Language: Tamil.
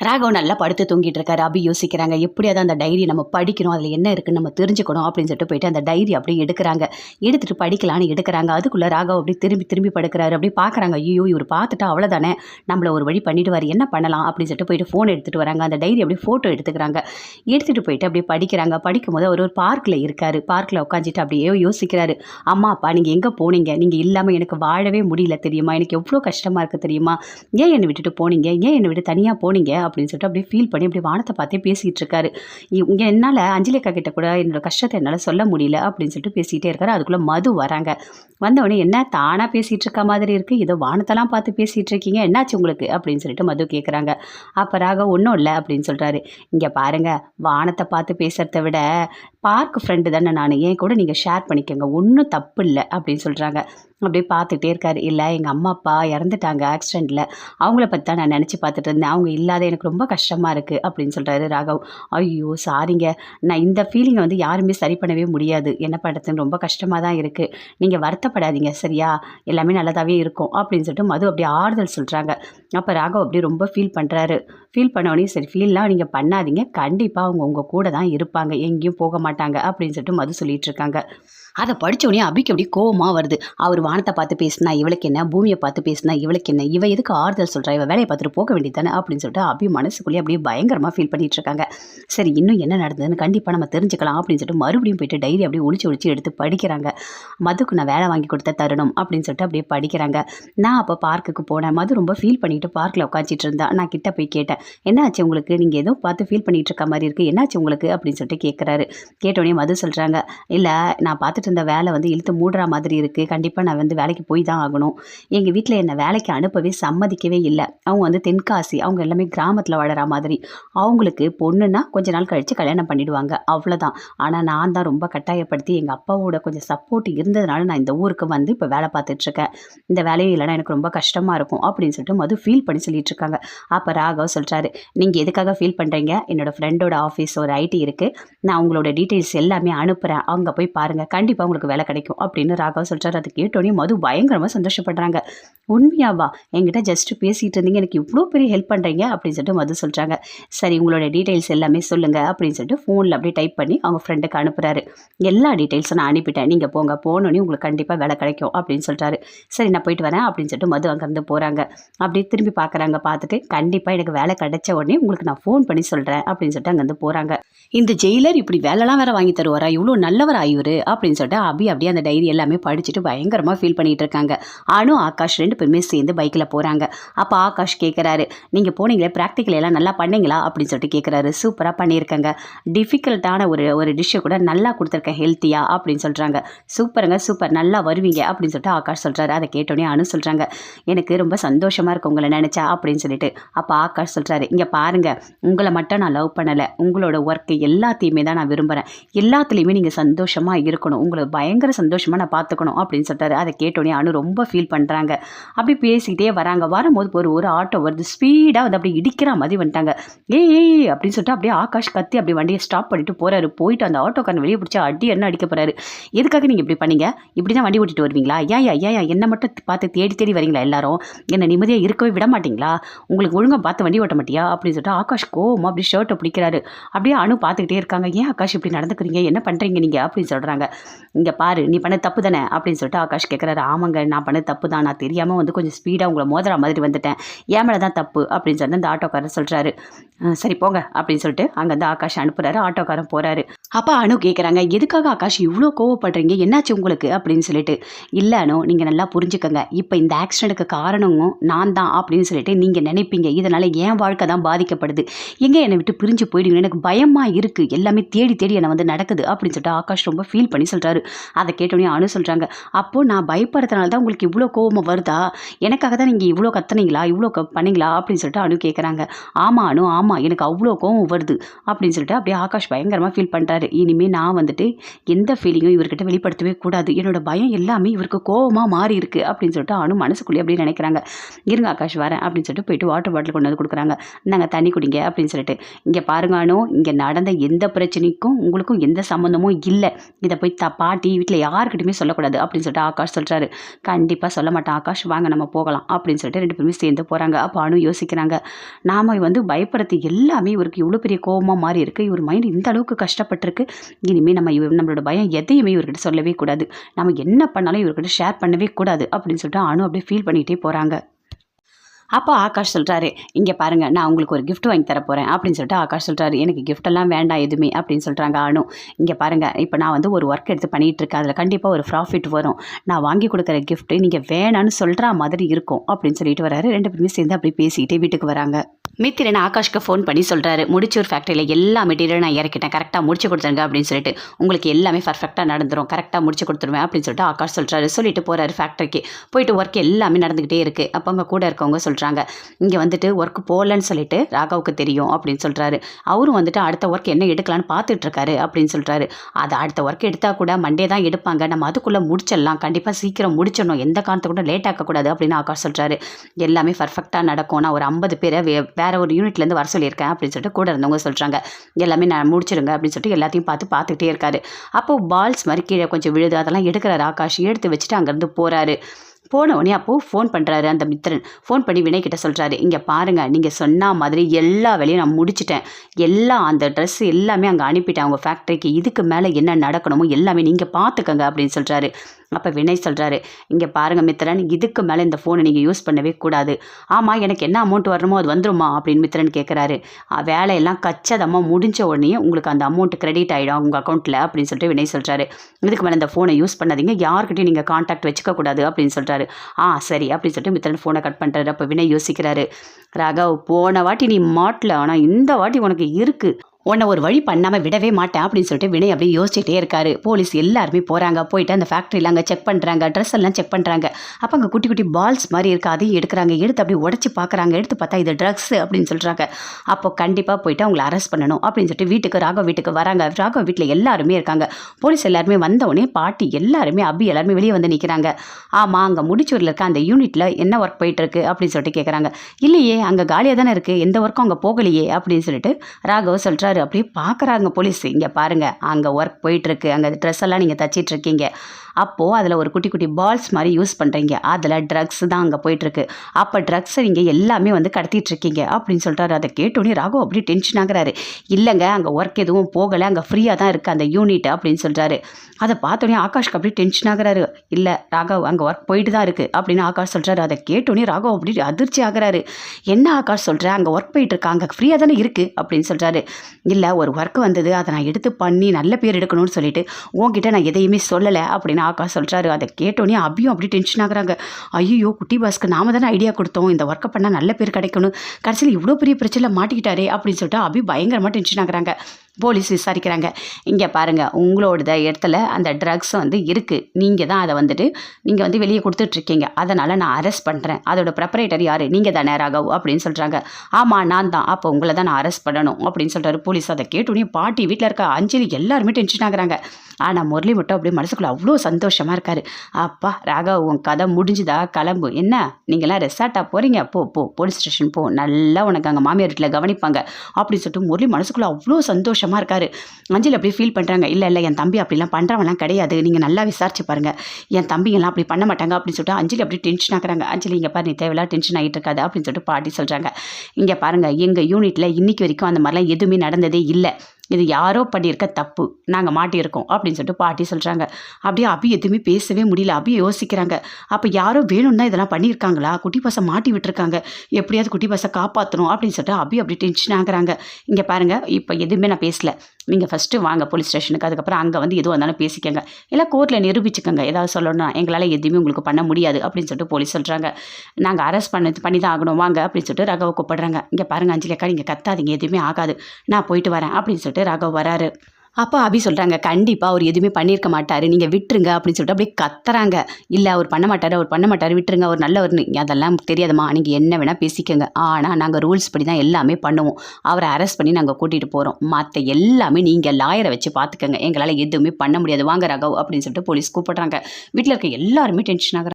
ராகவ் நல்லா படுத்து தூங்கிட்டு இருக்காரு. அபி யோசிக்கிறாங்க எப்படியாவது அந்த டைரி நம்ம படிக்கணும் அதில் என்ன இருக்குன்னு நம்ம தெரிஞ்சுக்கணும் அப்படின்னு சொல்லிட்டு போயிட்டு அந்த டைரி அப்படியே எடுக்கிறாங்க. எடுத்துட்டு படிக்கலான்னு எடுக்கிறாங்க. அதுக்குள்ளே ராகவ் அப்படி திரும்பி திரும்பி படுக்கிறாரு. அப்படி பார்க்குறாங்க ஐயோ இவர் பார்த்துட்டா அவ்வளோதானே நம்மள ஒரு வழி பண்ணிடுவார். என்ன பண்ணலாம்? அப்படின்னு சொல்லிட்டு போயிட்டு ஃபோன் எடுத்துகிட்டு வராங்க. அந்த டைரி அப்படியே ஃபோட்டோ எடுத்துக்கிறாங்க. எடுத்துகிட்டு போயிட்டு அப்படியே படிக்கிறாங்க. படிக்கும்போது அவர் ஒரு பார்க்கில் இருக்காரு. பார்க்கில் உட்காந்துட்டு அப்படியே யோசிக்கிறாரு. அம்மா அப்பா நீங்கள் எங்கே போனீங்க? நீங்கள் இல்லாமல் எனக்கு வாழவே முடியல தெரியுமா? எனக்கு எவ்வளோ கஷ்டமாக இருக்குது தெரியுமா? ஏன் என்னை விட்டுட்டு போனீங்க? ஏன் என்னை விட்டு தனியாக போனீங்க? அப்படின்னு சொல்லிட்டு அப்படியே ஃபீல் பண்ணி அப்படியே வானத்தை பார்த்தே பேசிகிட்டு இருக்காரு. இங்கே என்னால் அஞ்சலி அக்கா கிட்ட கூட என்னோட கஷ்டத்தை என்னால் சொல்ல முடியல அப்படின்னு சொல்லிட்டு பேசிகிட்டே இருக்காரு. அதுக்குள்ளே மது வராங்க. வந்தவொடனே என்ன தானாக பேசிகிட்டு இருக்க மாதிரி இருக்குது ஏதோ வானத்தெல்லாம் பார்த்து பேசிகிட்டு இருக்கீங்க. என்னாச்சு உங்களுக்கு? அப்படின்னு சொல்லிட்டு மது கேட்குறாங்க அப்போ ராக ஒன்றும் இல்லை அப்படின்னு சொல்கிறாரு இங்கே பாருங்கள் வானத்தை பார்த்து பேசுகிறத விட பார்க் ஃப்ரெண்டு தானே நான். ஏன் கூட நீங்கள் ஷேர் பண்ணிக்கோங்க. ஒன்றும் தப்பு இல்லை அப்படின்னு சொல்கிறாங்க அப்படியே பார்த்துட்டே இருக்காரு. இல்லை எங்கள் அம்மா அப்பா இறந்துட்டாங்க ஆக்சிடெண்ட்டில் அவங்கள பற்றி தான் நான் நினச்சி பார்த்துட்டு இருந்தேன். அவங்க இல்லாத எனக்கு ரொம்ப கஷ்டமாக இருக்குது அப்படின்னு சொல்கிறாரு ராகவ். ஐயோ சாரிங்க. நான் இந்த ஃபீலிங்கை வந்து யாருமே சரி பண்ணவே முடியாது. என்ன பண்ணுறதுன்னு ரொம்ப கஷ்டமாக தான் இருக்குது நீங்கள் வருத்தப்படாதீங்க சரியா? எல்லாமே நல்லதாகவே இருக்கும் அப்படின்னு சொல்லிட்டு மது அப்படியே ஆறுதல் சொல்கிறாங்க அப்போ ராகவ் அப்படியே ரொம்ப ஃபீல் பண்ணுறாரு ஃபீல் பண்ணோடனே சரி ஃபீல்லாம் நீங்கள் பண்ணாதீங்க. கண்டிப்பாக அவங்க உங்கள் கூட தான் இருப்பாங்க. எங்கேயும் போக மாட்டாங்க. அப்படின்னு சொல்லிட்டு மது சொல்லிட்டு இருக்காங்க. அதை படித்தோடனே அபிக்கு அப்படி கோவமாக வருது. அவர் வானத்தை பார்த்து பேசினா இவளுக்கு என்ன? பூமியை பார்த்து பேசினா இவளுக்கு என்ன? இவ எதுக்கு ஆறுதல் சொல்கிறா இவ வேலையை பார்த்துட்டு போக வேண்டியது தானே? அப்படின்னு சொல்லிட்டு அபி மனசுக்குள்ளேயே அப்படியே பயங்கரமாக ஃபீல் பண்ணிட்டு இருக்காங்க. சரி இன்னும் என்ன நடந்ததுன்னு கண்டிப்பாக நம்ம தெரிஞ்சுக்கலாம். அப்படின்னு சொல்லிட்டு மறுபடியும் போயிட்டு டைரி அப்படியே ஒழிச்சு ஒழிச்சு எடுத்து படிக்கிறாங்க. மதுக்கு நான் வேலை வாங்கி கொடுத்த தருணம். அப்படின்னு சொல்லிட்டு அப்படியே படிக்கிறாங்க. நான் அப்போ பார்க்குக்கு போனேன். மது ரொம்ப ஃபீல் பண்ணிட்டு பார்க்கில் உட்காந்துட்டு இருந்தா. நான் கிட்ட போய் கேட்டேன். என்னாச்சு உங்களுக்கு? நீங்கள் எதுவும் பார்த்து ஃபீல் பண்ணிட்டு இருக்க மாதிரி இருக்குது என்னாச்சு உங்களுக்கு? அப்படின்னு சொல்லிட்டு கேட்குறாரு கேட்டோடனே மது சொல்கிறாங்க இல்லை நான் பார்த்துட்டு இருந்த வேலை வந்து இழுத்து மூடுற மாதிரி இருக்குது கண்டிப்பாக நான் வந்து வேலைக்கு போய் தான் ஆகணும். எங்கள் வீட்டில் என்னை வேலைக்கு அனுப்பவே சம்மதிக்கவே இல்லை. அவங்க வந்து தென்காசி அவங்க எல்லாமே கிராமத்தில் வளர மாதிரி. அவங்களுக்கு பொண்ணுன்னா கொஞ்ச நாள் கழித்து கல்யாணம் பண்ணிடுவாங்க. அவ்வளோதான் ஆனால் நான் தான் ரொம்ப கட்டாயப்படுத்தி எங்கள் அப்பாவோட கொஞ்சம் சப்போர்ட் இருந்ததுனால நான் இந்த ஊருக்கு வந்து இப்போ வேலை பார்த்துட்ருக்கேன் இந்த வேலையும் இல்லைன்னா எனக்கு ரொம்ப கஷ்டமாக இருக்கும். அப்படின்னு சொல்லிட்டு மது ஃபீல் பண்ணி சொல்லிட்டு இருக்காங்க. அப்போ ராகவ் சொல்கிறாரு நீங்கள் எதுக்காக ஃபீல் பண்ணுறீங்க என்னோடய ஃப்ரெண்டோட ஆஃபீஸ் ஒரு ஐடி இருக்குது நான் உங்களோட டீட்டெயில்ஸ் எல்லாமே அனுப்புகிறேன் அங்கே போய் பாருங்கள் கண்டிப்பாக உங்களுக்கு வேலை கிடைக்கும் அப்படின்னு ராகவ் சொல்கிறார் அது கேட்டோன்னே மது பயங்கரமாக சந்தோஷப்படுறாங்க. உண்மையாவா? என்கிட்ட ஜஸ்ட் பேசிகிட்டு இருந்தீங்க. எனக்கு இவ்வளோ பெரிய ஹெல்ப் பண்ணுறீங்க அப்படின்னு சொல்லிட்டு மது சொல்கிறாங்க சரி உங்களோட டீட்டெயில்ஸ் எல்லாமே சொல்லுங்கள் அப்படின்னு சொல்லிட்டு ஃபோனில் அப்படியே டைப் பண்ணி அவங்க ஃப்ரெண்டுக்கு அனுப்புகிறாரு எல்லா டீட்டெயில்ஸும் நான் அனுப்பிட்டேன். நீங்கள் போங்க. போனோன்னே உங்களுக்கு கண்டிப்பாக வேலை கிடைக்கும் அப்படின்னு சொல்லிட்டாரு சரி நான் போயிட்டு வரேன் அப்படின்னு சொல்லிட்டு மது அங்கேருந்து போகிறாங்க அப்படியே திரும்பி பார்க்குறாங்க பார்த்துட்டு கண்டிப்பாக எனக்கு வேலை கிடைச்ச உடனே உங்களுக்கு நான் ஃபோன் பண்ணி சொல்கிறேன் அப்படின்னு சொல்லிட்டு அங்கேருந்து போகிறாங்க இந்த ஜெயிலர் இப்படி வேலைலாம் வேற வாங்கி தருவாரா? இவ்வளோ நல்லவர் ஆயுரு அப்படின்னு சொல்லிட்டு அபி அப்படியே அந்த டைரி எல்லாமே படிச்சுட்டு பயங்கரமாக ஃபீல் பண்ணிட்டு இருக்காங்க. அனு ஆகாஷ் ரெண்டு பேருமே சேர்ந்து பைக்கில் போகிறாங்க அப்போ ஆகாஷ் கேட்குறாரு நீங்கள் போனீங்களே ப்ராக்டிக்கல் எல்லாம் நல்லா பண்ணீங்களா? அப்படின்னு சொல்லிட்டு கேட்குறாரு சூப்பராக பண்ணியிருக்கங்க. டிஃபிகல்ட்டான ஒரு ஒரு டிஷ்ஷை கூட நல்லா கொடுத்துருக்கேன் ஹெல்த்தியாக அப்படின்னு சொல்கிறாங்க சூப்பருங்க சூப்பர் நல்லா வருவீங்க அப்படின்னு சொல்லிட்டு ஆகாஷ் சொல்கிறாரு அதை கேட்டோடனே அனு சொல்கிறாங்க எனக்கு ரொம்ப சந்தோஷமாக இருக்கு உங்களை நினச்சா அப்படின்னு சொல்லிட்டு. அப்போ ஆகாஷ் சொல்கிறாரு இங்கே பாருங்கள் உங்களை மட்டும் நான் லவ் பண்ணலை. உங்களோட ஒர்க்கு எல்லாத்தையுமே தான் நான் விரும்புகிறேன் எல்லாத்துலேயுமே நீங்கள் சந்தோஷமாக இருக்கணும். உங்களை பயங்கர சந்தோஷமாக நான் பார்த்துக்கணும் அப்படின்னு சொல்லிட்டாரு அதை கேட்டோடனே அனு ரொம்ப ஃபீல் பண்ணுறாங்க அப்படி பேசிக்கிட்டே வராங்க. வரும்போது ஒரு ஒரு ஆட்டோ வருது. ஸ்பீடாக வந்து அப்படியே இடிக்கிற மாதிரி வந்துட்டாங்க. ஏ ஏய் அப்படின்னு சொல்லிட்டு அப்படியே ஆகாஷ் கத்தி அப்படி வண்டியை ஸ்டாப் பண்ணிட்டு போகிறாரு போயிட்டு அந்த ஆட்டோக்காரன் வெளியே பிடிச்சி அடி என்ன அடிக்க போறாரு. எதுக்காக நீங்கள் இப்படி பண்ணீங்க? இப்படி தான் வண்டி ஓட்டிட்டு வருவீங்களா? ஏன் ஏன் என்னை மட்டும் பார்த்து தேடி தேடி வரீங்களா எல்லாரும்? என்னை நிம்மதியாக இருக்கவே விட மாட்டீங்களா? உங்களுக்கு ஒழுங்காக பார்த்து வண்டி ஓட்ட மாட்டியா அப்படின்னு சொல்லிட்டு ஆகாஷ் கோவமா அப்படி ஷர்ட்டை பிடிக்கிறாரு. அப்படியே அனு பார்த்துக்கிட்டே இருக்காங்க. ஏன் ஆகாஷ் இப்படி நடந்துக்கிறீங்க? என்ன பண்ணுறீங்க நீங்கள் அப்படின்னு சொல்கிறாங்க இங்கே பாரு நீ பண்ண தப்பு தானே? அப்படின்னு சொல்லிட்டு ஆகாஷ் கேட்குறாரு ஆமாங்க நான் பண்ண தப்பு தான். நான் தெரியாமல் வந்து கொஞ்சம் ஸ்பீடாக உங்களை மோதுற மாதிரி வந்துட்டேன். ஏன் மேலே தான் தப்பு. அப்படின்னு சொல்லிட்டு அந்த ஆட்டோக்காரர் சொல்கிறாரு சரி போங்க. அப்படின்னு சொல்லிட்டு அங்கேருந்து ஆகாஷ் அனுப்புகிறாரு ஆட்டோக்காரன் போகிறாரு அப்போ அனு கேட்குறாங்க எதுக்காக ஆகாஷ் இவ்வளோ கோவப்படுறீங்க? என்னாச்சு உங்களுக்கு? அப்படின்னு சொல்லிட்டு இல்லை அணு நீங்கள் நல்லா புரிஞ்சுக்கங்க. இப்போ இந்த ஆக்சிடென்ட்டுக்கு காரணமும் நான் தான். அப்படின்னு சொல்லிட்டு நீங்கள் நினைப்பீங்க. இதனால் ஏன் வாழ்க்கை தான் பாதிக்கப்படுது. எங்கே என்னை விட்டு பிரிஞ்சு போயிடுவீங்க? எனக்கு பயமாக இருக்குது எல்லாமே தேடி தேடி என்னை வந்து நடக்குது அப்படின்னு சொல்லிட்டு ஆகாஷ் ரொம்ப ஃபீல் பண்ணி சொல்கிறாரு அதை கேட்டோடனே அனு சொல்கிறாங்க அப்போது நான் பயப்படுறதுனால தான் உங்களுக்கு இவ்வளோ கோபமாக வருதா? எனக்காக தான் நீங்கள் இவ்வளோ கத்துனீங்களா? இவ்வளோ க பண்ணீங்களா? அப்படின்னு சொல்லிட்டு அனு கேட்குறாங்க ஆமாம் அனு ஆமாம் எனக்கு அவ்வளோ கோவம் வருது. அப்படின்னு சொல்லிட்டு அப்படியே ஆகாஷ் பயங்கரமாக ஃபீல் பண்ணிட்டாரு இனிமேல் நான் வந்துட்டு எந்த ஃபீலிங்கும் இவர்கிட்ட வெளிப்படுத்தவே கூடாது. என்னோட பயம் எல்லாமே இவருக்கு கோவமாக மாறி இருக்குது அப்படின்னு சொல்லிட்டு அனு மனசுக்குள்ளேயே அப்படியே நினைக்கிறாங்க. இருங்க ஆகாஷ் வரேன். அப்படின்னு சொல்லிட்டு போயிட்டு வாட்டர் பாட்டில் கொண்டு வந்து கொடுக்குறாங்க. நாங்கள் தண்ணி குடிங்க அப்படின்னு சொல்லிட்டு. இங்கே பாருங்கானோ இங்கே நடந்த எந்த பிரச்சனைக்கும் உங்களுக்கும் எந்த சம்மந்தமும் இல்லை. இதை போய் த பாட்டி வீட்டில் யாருக்கிட்டையுமே சொல்லக்கூடாது அப்படின்னு சொல்லிட்டு ஆகாஷ் சொல்கிறாரு கண்டிப்பாக சொல்ல மாட்டேன் ஆகாஷ். வாங்க நம்ம போகலாம் அப்படின்னு சொல்லிட்டு ரெண்டு பேருமே சேர்ந்து போகிறாங்க அப்போ அனு யோசிக்கிறாங்க. நாம் வந்து பயப்படுறது எல்லாமே இவருக்கு இவ்வளோ பெரிய கோபமாக மாறி இருக்குது இவர் மைண்ட் இந்த அளவுக்கு கஷ்டப்பட்டிருக்கு. இனிமேல் நம்ம இவர் நம்மளோட பயம் எதையுமே இவர்கிட்ட சொல்லவே கூடாது. நம்ம என்ன பண்ணாலும் இவர்கிட்ட ஷேர் பண்ணவே கூடாது அப்படின்னு சொல்லிட்டு அனு அப்படியே ஃபீல் பண்ணிகிட்டே போகிறாங்க அப்போ ஆகாஷ் சொல்கிறாரு இங்கே பாருங்கள் நான் உங்களுக்கு ஒரு கிஃப்ட் வாங்கி தர போகிறேன் அப்படின்னு சொல்லிட்டு ஆகாஷ் சொல்கிறாரு எனக்கு கிஃப்டெல்லாம் வேண்டாம் எதுவுமே அப்படின்னு சொல்கிறாங்க அனு. இங்கே பாருங்கள் இப்போ நான் வந்து ஒரு ஒர்க் எடுத்து பண்ணிகிட்டு இருக்கேன் அதில் கண்டிப்பாக ஒரு ப்ராஃபிட் வரும். நான் வாங்கி கொடுக்குற கிஃப்ட்டு நீங்கள் வேணான்னு சொல்கிற மாதிரி இருக்கும் அப்படின்னு சொல்லிட்டு வராரு. ரெண்டு பேருமே சேர்ந்து அப்படி பேசிக்கிட்டே வீட்டுக்கு வராங்க. மித்திரன் ஆகாஷ்க்கு ஃபோன் பண்ணி சொல்கிறாரு முடிச்சூர் ஃபேக்ட்ரியில் எல்லா மெட்டீரியலும் நான் இறக்கிட்டேன் கரெக்டாக முடிச்சு கொடுத்துருங்க அப்படின்னு சொல்லிட்டு உங்களுக்கு எல்லாமே பர்ஃபெக்டாக நடந்துரும் கரெக்டாக முடிச்சு கொடுத்துருவேன் அப்படின்னு சொல்லிட்டு ஆகாஷ் சொல்கிறாரு சொல்லிட்டு போகிறாரு ஃபேக்ட்ரிக்கு போயிட்டு ஒர்க் எல்லாமே நடந்துக்கிட்டே இருக்குது அப்போ அங்கே கூட இருக்கவங்க சொல்கிறாங்க இங்கே வந்துட்டு ஒர்க் போகலன்னு சொல்லிட்டு ராகாவுக்கு தெரியும் அப்படின்னு சொல்கிறாரு அவரும் வந்துட்டு அடுத்த ஒர்க் என்ன எடுக்கலான்னு பார்த்துட்டு இருக்காரு அப்படின்னு சொல்கிறாரு அதை அடுத்த ஒர்க் எடுத்தால் கூட மண்டே தான் எடுப்பாங்க. நம்ம அதுக்குள்ளே முடிச்சிடலாம். கண்டிப்பாக சீக்கிரம் முடிச்சிடணும். எந்த காரணத்தை கூட லேட் ஆக்கக்கூடாது அப்படின்னு ஆகாஷ் சொல்கிறாரு எல்லாமே பர்ஃபெக்டாக நடக்கும். நான் ஒரு ஐம்பது பேரை வே வேறு ஒரு யூனிட்லேருந்து வர சொல்லியிருக்கேன் அப்படின்னு சொல்லிட்டு கூட இருந்தவங்க சொல்கிறாங்க எல்லாமே நான் முடிச்சிடுங்க அப்படின்னு சொல்லிட்டு எல்லாத்தையும் பார்த்து பார்த்துக்கிட்டே இருக்காரு. அப்போது பால்ஸ் மாதிரி கீழே கொஞ்சம் விழுது அதெல்லாம் எடுக்கிறாரு ஆகாஷ். எடுத்து வச்சுட்டு அங்கேருந்து போகிறாரு போன உடனே அப்போது ஃபோன் பண்ணுறாரு அந்த மித்திரன். ஃபோன் பண்ணி வினய் கிட்ட சொல்கிறாரு இங்கே பாருங்கள் நீங்கள் சொன்ன மாதிரி எல்லா வேலையும் நான் முடிச்சிட்டேன். எல்லா அந்த ட்ரெஸ் எல்லாமே அங்கே அனுப்பிட்டேன். அவங்க ஃபேக்ட்ரிக்கு இதுக்கு மேலே என்ன நடக்கணுமோ எல்லாமே நீங்கள் பார்த்துக்கங்க அப்படின்னு சொல்கிறாரு அப்போ வினய் சொல்கிறாரு இங்கே பாருங்கள் மித்திரன் இதுக்கு மேலே இந்த ஃபோனை நீங்கள் யூஸ் பண்ணவே கூடாது. ஆமாம் எனக்கு என்ன அமௌண்ட் வரணுமோ அது வந்துருமா? அப்படின்னு மித்திரன் கேட்குறாரு வேலையெல்லாம் கச்சதமாக முடிஞ்ச உடனே உங்களுக்கு அந்த அமௌண்ட் கிரெடிட் ஆகிடும் உங்கள் அக்கௌண்ட்டில் அப்படின்னு சொல்லிட்டு வினய் சொல்கிறாரு இதுக்கு மேலே இந்த ஃபோனை யூஸ் பண்ணாதீங்க யார்கிட்டையும் நீங்கள் காண்டாக்ட் வச்சுக்கக்கூடாது அப்படின்னு சொல்கிறாரு ஆ சரி அப்படின்னு சொல்லிட்டு மித்திரன் ஃபோனை கட் பண்ணுறாரு அப்போ வினய் யோசிக்கிறாரு ராகவ் போன வாட்டி நீ மாட்டல ஆனால் இந்த வாட்டி உனக்கு இருக்குது உன்னை ஒரு வழி பண்ணாமல் விடவே மாட்டேன் அப்படின்னு சொல்லிட்டு வினய் அப்படியே யோசிச்சுட்டே இருக்காரு. போலீஸ் எல்லாருமே போகிறாங்க போயிட்டு அந்த ஃபேக்ட்ரியில் அங்கே செக் பண்ணுறாங்க ட்ரெஸ் எல்லாம் செக் பண்ணுறாங்க அப்போ அங்கே குட்டி குட்டி பால்ஸ் மாதிரி இருக்கு. அதையும் எடுக்கிறாங்க. எடுத்து அப்படியே உடச்சி பார்க்குறாங்க. எடுத்து பார்த்தா இது ட்ரக்ஸ் அப்படின்னு சொல்கிறாங்க அப்போ கண்டிப்பாக போயிட்டு அவங்கள அரெஸ்ட் பண்ணணும் அப்படின்னு சொல்லிட்டு வீட்டுக்கு ராகவ் வீட்டுக்கு வராங்க. ராகவ் வீட்டில் எல்லாருமே இருக்காங்க. போலீஸ் எல்லாருமே வந்தவுடனே பாட்டி எல்லாருமே அபி எல்லாருமே வெளியே வந்து நிற்கிறாங்க ஆமாம் அங்கே முடிச்சூரில் இருக்க அந்த யூனிட்டில் என்ன ஒர்க் போயிட்டுருக்கு அப்படின்னு சொல்லிட்டு கேட்குறாங்க இல்லையே அங்கே காலியாக தானே இருக்குது எந்த ஒர்க்கும் அங்கே போகலையே அப்படின்னு சொல்லிட்டு ராகவ் சொல்கிறார் அப்படியே பார்க்குறாங்க போலீஸ். இங்கே பாருங்கள் அங்கே ஒர்க் போயிட்டுருக்கு அங்கே ட்ரெஸ் எல்லாம் நீங்கள் தச்சிட்டு இருக்கீங்க. அப்போது அதில் ஒரு குட்டி குட்டி பால்ஸ் மாதிரி யூஸ் பண்ணுறீங்க அதில் ட்ரக்ஸ் தான் அங்கே போயிட்டுருக்கு. அப்போ ட்ரக்ஸை நீங்கள் எல்லாமே வந்து கடத்திட்டுருக்கீங்க. அப்படின்னு சொல்கிறாரு அதை கேட்டோன்னே ராகவ் அப்படி டென்ஷன் ஆகிறாரு. இல்லைங்க அங்கே ஒர்க் எதுவும் போகலை. அங்கே ஃப்ரீயாக தான் இருக்குது அந்த யூனிட் அப்படின்னு சொல்கிறாரு அதை பார்த்தோன்னே ஆகாஷ்க்கு அப்படியே டென்ஷன் ஆகிறாரு. இல்லை ராகவ் அங்கே ஒர்க் போயிட்டு தான் இருக்குது அப்படின்னு ஆகாஷ் சொல்கிறாரு அதை கேட்டோன்னே ராகவ் அப்படி அதிர்ச்சி ஆகிறாரு. என்ன ஆகாஷ் சொல்கிற அங்கே ஒர்க் போயிட்டு இருக்கா? அங்கே ஃப்ரீயாக தானே இருக்குது அப்படின்னு சொல்கிறாரு இல்லை ஒரு ஒர்க் வந்தது. அதை நான் எடுத்து பண்ணி நல்ல பேர் எடுக்கணும்னு சொல்லிட்டு உங்ககிட்ட நான் எதையுமே சொல்லலை. அப்படின்னு ஆகா சொல்கிறாரு அதை கேட்டோன்னே அபியும் அப்படி டென்ஷன் ஆகுறாங்க. ஐயோ குட்டி பாஸ்க்கு நாம தானே ஐடியா கொடுத்தோம். இந்த ஒர்க்கை பண்ணால் நல்ல பேர் கிடைக்கணும். கடைசியில் இவ்வளோ பெரிய பிரச்சனையில் மாட்டிக்கிட்டாரே அப்படின்னு சொல்லிட்டு அபி பயங்கரமாக டென்ஷன் ஆகுறாங்க. போலீஸ் விசாரிக்கிறாங்க. இங்கே பாருங்கள் உங்களோட இடத்துல அந்த ட்ரக்ஸ் வந்து இருக்குது நீங்கள் தான் அதை வந்துட்டு நீங்கள் வந்து வெளியே கொடுத்துட்ருக்கீங்க அதனால் நான் அரெஸ்ட் பண்ணுறேன் அதோட ப்ரெப்பரேட்டர் யார்? நீங்கள் தானே ராகவ் அப்படின்னு சொல்கிறாங்க ஆமாம் நான் தான். அப்போ உங்களை தான் நான் அரெஸ்ட் பண்ணணும் அப்படின்னு சொல்கிறாரு போலீஸ். அதை கேட்டோன்னே பாட்டி வீட்டில் இருக்க அஞ்சலி எல்லாருமே டென்ஷன் ஆகுறாங்க. ஆனால் முரளி மட்டும் அப்படியே மனசுக்குள்ளே அவ்வளோ சந்தோஷமாக இருக்காரு. அப்பா ராகவ் உன் கதை முடிஞ்சுதா? கிளம்பு. என்ன? நீங்களாம் ரெசார்ட்டாக போகிறீங்க போ போ. போலீஸ் ஸ்டேஷன் போ. நல்லா உனக்கு அங்கே மாமியார் வீட்டில் கவனிப்பாங்க அப்படின்னு சொல்லிட்டு முரளி மனசுக்குள்ளே அவ்வளோ சந்தோஷம் சந்தோஷமாக இருக்காரு. அஞ்சலி அப்படியே ஃபீல் பண்ணுறாங்க இல்லை இல்லை என் தம்பி அப்படிலாம் பண்ணுறவன்லாம் கிடையாது. நீங்கள் நல்லா விசாரிச்சு பாருங்கள் என் தம்பிங்கெல்லாம் அப்படி பண்ண மாட்டாங்க. அப்படின்னு சொல்லிட்டு அஞ்சலி அப்படியே டென்ஷன் ஆகிறாங்க அஞ்சலி இங்கே பாரு நீ தேவையில்லாம் டென்ஷன் ஆகிட்டு இருக்காது. அப்படின்னு சொல்லிட்டு பாட்டி சொல்கிறாங்க இங்கே பாருங்கள் எங்கள் யூனிட்டில் இன்றைக்கி வரைக்கும் அந்த மாதிரிலாம் எதுவுமே நடந்ததே இல்லை. இது யாரோ பண்ணியிருக்க தப்பு நாங்கள் மாட்டியிருக்கோம் அப்படின்னு சொல்லிட்டு பாட்டி சொல்கிறாங்க அப்படியே அபி எதுவுமே பேசவே முடியல. அபி யோசிக்கிறாங்க அப்போ யாரோ வேணும்னா இதெல்லாம் பண்ணியிருக்காங்களா? குட்டி பசை மாட்டி விட்டுருக்காங்க. எப்படியாவது குட்டி பசை காப்பாற்றணும் அப்படின்னு சொல்லிட்டு அபி அப்படி டென்ஷன் ஆகுறாங்க. இங்கே பாருங்கள் இப்போ எதுவுமே நான் பேசல. நீங்கள் ஃபஸ்ட்டு வாங்க போலீஸ் ஸ்டேஷனுக்கு அதுக்கப்புறம் அங்கே வந்து எதுவும் இருந்தாலும் பேசிக்கங்க. இல்லை கோர்ட்டில் நிரூபிச்சுக்கோங்க. ஏதாவது சொல்லணும்னா எங்களால் எதுவுமே உங்களுக்கு பண்ண முடியாது அப்படின்னு சொல்லிட்டு போலீஸ் சொல்கிறாங்க நாங்கள் அரெஸ்ட் பண்ணி பண்ணி தான் ஆகணும். வாங்க அப்படின்னு சொல்லிட்டு ரகவை கூப்பிடுறாங்க. இங்கே பாருங்கள் அஞ்சலி அக்கா நீங்கள் கத்தாதீங்க. எதுவுமே ஆகாது. நான் போயிட்டு வரேன் அப்படின்னு சொல்லிட்டு ரகவ் வராரு. அப்போ அபி சொல்கிறாங்க கண்டிப்பாக அவர் எதுவுமே பண்ணியிருக்க மாட்டார். நீங்கள் விட்டுருங்க அப்படின்னு சொல்லிட்டு அப்படியே கத்துறாங்க. இல்லை அவர் பண்ண மாட்டார் அவர் பண்ண மாட்டார் விட்டுருங்க அவர் நல்லவர் அதெல்லாம் தெரியாதம்மா. நீங்கள் என்ன வேணால் பேசிக்கோங்க. ஆனால் நாங்கள் ரூல்ஸ் படி தான் எல்லாமே பண்ணுவோம். அவரை அரெஸ்ட் பண்ணி நாங்கள் கூட்டிகிட்டு போகிறோம் மற்ற எல்லாமே நீங்கள் லாயரை வச்சு பார்த்துக்கோங்க எங்களால் எதுவுமே பண்ண முடியாது. வாங்க ராகவ் அப்படின்னு சொல்லிட்டு போலீஸ் கூப்பிட்றாங்க. வீட்டில் இருக்க எல்லாருமே டென்ஷன் ஆகிறாங்க.